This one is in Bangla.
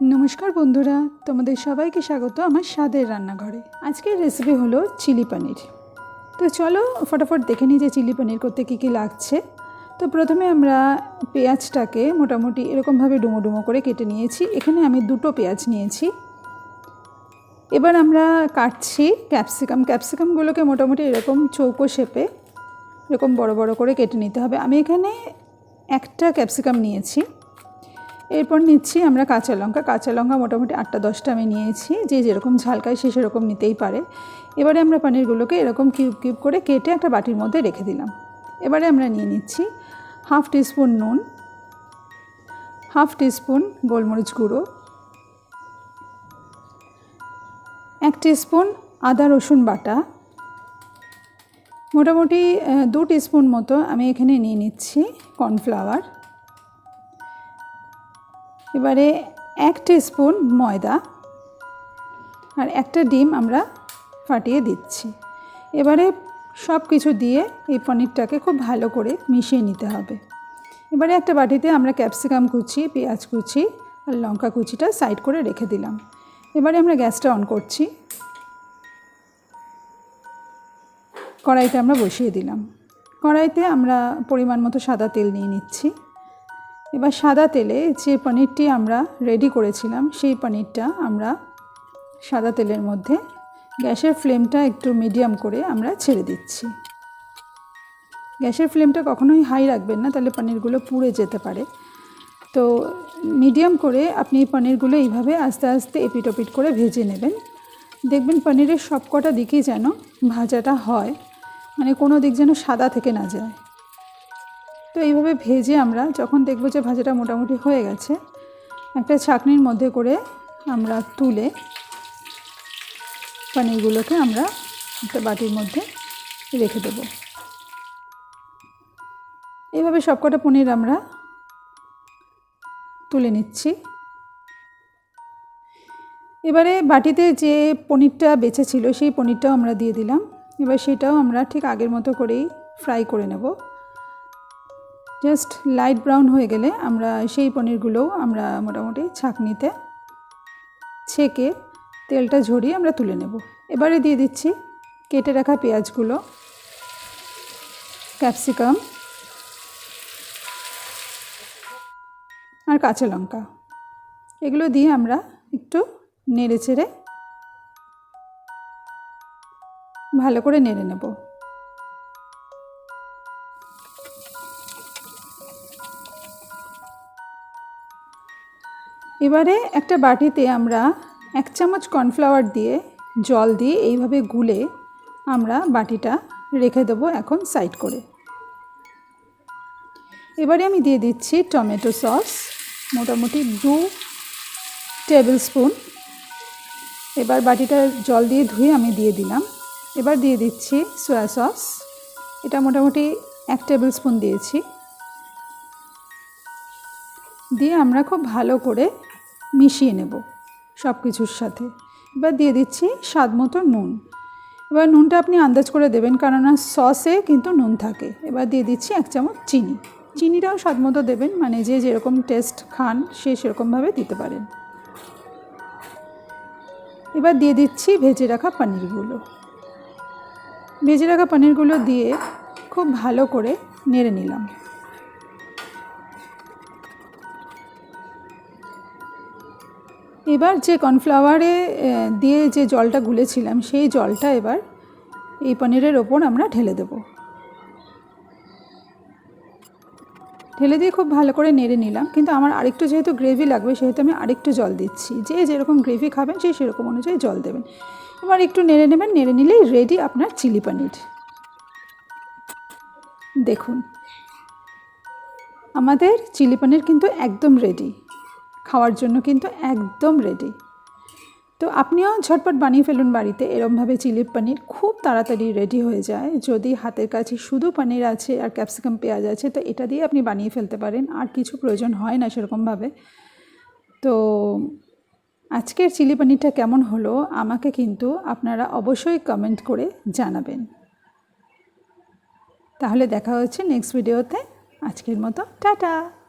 নমস্কার বন্ধুরা, তোমাদের সবাইকে স্বাগত আমার স্বাদের রান্নাঘরে। আজকের রেসিপি হলো চিলি পনির। তো চলো ফটাফট দেখে নিই যে চিলি পনির করতে কী কী লাগছে। তো প্রথমে আমরা পেঁয়াজটাকে মোটামুটি এরকমভাবে ডুমো ডুমো করে কেটে নিয়েছি। এখানে আমি দুটো পেঁয়াজ নিয়েছি। এবার আমরা কাটছি ক্যাপসিকাম। ক্যাপসিকামগুলোকে মোটামুটি এরকম চৌকো শেপে এরকম বড় বড় করে কেটে নিতে হবে। আমি এখানে একটা ক্যাপসিকাম নিয়েছি। এরপর নিচ্ছি আমরা কাঁচা লঙ্কা। কাঁচা লঙ্কা মোটামুটি আটটা, দশটা আমি নিয়েছি। যে যেরকম ঝালকায় সে সেরকম নিতেই পারে। এবারে আমরা পানিরগুলোকে এরকম কিউব কিউব করে কেটে একটা বাটির মধ্যে রেখে দিলাম। এবারে আমরা নিয়ে নিচ্ছি হাফ টিস্পুন নুন, হাফ টিস্পুন গোলমরিচ গুঁড়ো, এক টিস্পুন আদা রসুন বাটা, মোটামুটি দু টিস্পুন মতো আমি এখানে নিয়ে নিচ্ছি কর্নফ্লাওয়ার। এবারে এক স্পুন ময়দা আর একটা ডিম আমরা ফাটিয়ে দিচ্ছি। এবারে সব কিছু দিয়ে এই পনিরটাকে খুব ভালো করে মিশিয়ে নিতে হবে। এবারে একটা বাটিতে আমরা ক্যাপসিকাম কুচি, পেঁয়াজ কুচি আর লঙ্কা কুচিটা সাইড করে রেখে দিলাম। এবারে আমরা গ্যাসটা অন করছি। কড়াইতে আমরা বসিয়ে দিলাম। কড়াইতে আমরা পরিমাণ মতো সাদা তেল নিয়ে নিচ্ছি। এবার সাদা তেলে যে পনিরটি আমরা রেডি করেছিলাম, সেই পনিরটা আমরা সাদা তেলের মধ্যে গ্যাসের ফ্লেমটা একটু মিডিয়াম করে আমরা ছেড়ে দিচ্ছি। গ্যাসের ফ্লেমটা কখনোই হাই রাখবেন না, তাহলে পনিরগুলো পুড়ে যেতে পারে। তো মিডিয়াম করে আপনি পনিরগুলো এইভাবে আস্তে আস্তে এপিট ওপিট করে ভেজে নেবেন। দেখবেন পনিরের সব কটা দিকেই যেন ভাজাটা হয় মানে কোনো দিক যেন সাদা থেকে না যায়। তো এইভাবে ভেজে আমরা যখন দেখব যে ভাজাটা মোটামুটি হয়ে গেছে, একটা ছাঁকনির মধ্যে করে আমরা তুলে পনিরগুলোকে আমরা একটা বাটির মধ্যে রেখে দেব। এইভাবে সবকটা পনির আমরা তুলে নিচ্ছি। এবারে বাটিতে যে পনিরটা বেঁচে ছিল সেই পনিরটাও আমরা দিয়ে দিলাম। এবার সেটাও আমরা ঠিক আগের মতো করেই ফ্রাই করে নেব। জাস্ট লাইট ব্রাউন হয়ে গেলে আমরা সেই পনিরগুলোও আমরা মোটামুটি ছাঁকনিতে ছেঁকে তেলটা ঝরিয়ে আমরা তুলে নেব। এবারে দিয়ে দিচ্ছি কেটে রাখা পেঁয়াজগুলো, ক্যাপসিকাম আর কাঁচা লঙ্কা। এগুলো দিয়ে আমরা একটু নেড়ে চেড়ে ভালো করে নেড়ে নেব। এবারে একটা বাটিতে আমরা এক চামচ কর্নফ্লাওয়ার দিয়ে জল দিয়ে এইভাবে গুলে আমরা বাটিটা রেখে দেবো এখন সাইড করে। এবারে আমি দিয়ে দিচ্ছি টমেটো সস, মোটামুটি দু টেবিল স্পুন এবার বাটিটা জল দিয়ে ধুয়ে আমি দিয়ে দিলাম। এবার দিয়ে দিচ্ছি সয়া সস, এটা মোটামুটি এক টেবিল স্পুন দিয়েছি। দিয়ে আমরা খুব ভালো করে মিশিয়ে নেব সব কিছুর সাথে। এবার দিয়ে দিচ্ছি স্বাদ মতো নুন। এবার নুনটা আপনি আন্দাজ করে দেবেন কেননা সসে কিন্তু নুন থাকে। এবার দিয়ে দিচ্ছি এক চামচ চিনি। চিনিটাও স্বাদ মতো দেবেন মানে যে যেরকম টেস্ট খান সে সেরকমভাবে দিতে পারেন। এবার দিয়ে দিচ্ছি ভেজে রাখা পনিরগুলো। ভেজে রাখা পনিরগুলো দিয়ে খুব ভালো করে নেড়ে নিলাম। এবার যে কর্নফ্লাওয়ারে দিয়ে যে জলটা গুলেছিলাম, সেই জলটা এবার এই পনিরের ওপর আমরা ঢেলে দেব। ঢেলে দিয়ে খুব ভালো করে নেড়ে নিলাম, কিন্তু আমার আরেকটু যেহেতু গ্রেভি লাগবে, সেহেতু আমি আরেকটু জল দিচ্ছি। যে যেরকম গ্রেভি খাবেন, সেই সেরকম অনুযায়ী জল দেবেন। এবার একটু নেড়ে নেবেন, নেড়ে নিলেই রেডি আপনার চিলি পনির দেখুন, আমাদের চিলি পনির কিন্তু একদম রেডি খাওয়ার জন্য কিন্তু একদম রেডি তো আপনিও ঝটপট বানিয়ে ফেলুন বাড়িতে। এরমভাবে চিলি পনির খুব তাড়াতাড়ি রেডি হয়ে যায়। যদি হাতের কাছে শুধু পনির আছে আর ক্যাপসিকাম পেঁয়াজ আছে, তো এটা দিয়ে আপনি বানিয়ে ফেলতে পারেন। আর কিছু প্রয়োজন হয় না সেরকমভাবে। তো আজকের চিলি পনিরটা কেমন হলো, আমাকে কিন্তু আপনারা অবশ্যই কমেন্ট করে জানাবেন। তাহলে দেখা হচ্ছে নেক্সট ভিডিওতে আজকের মতো, টাটা!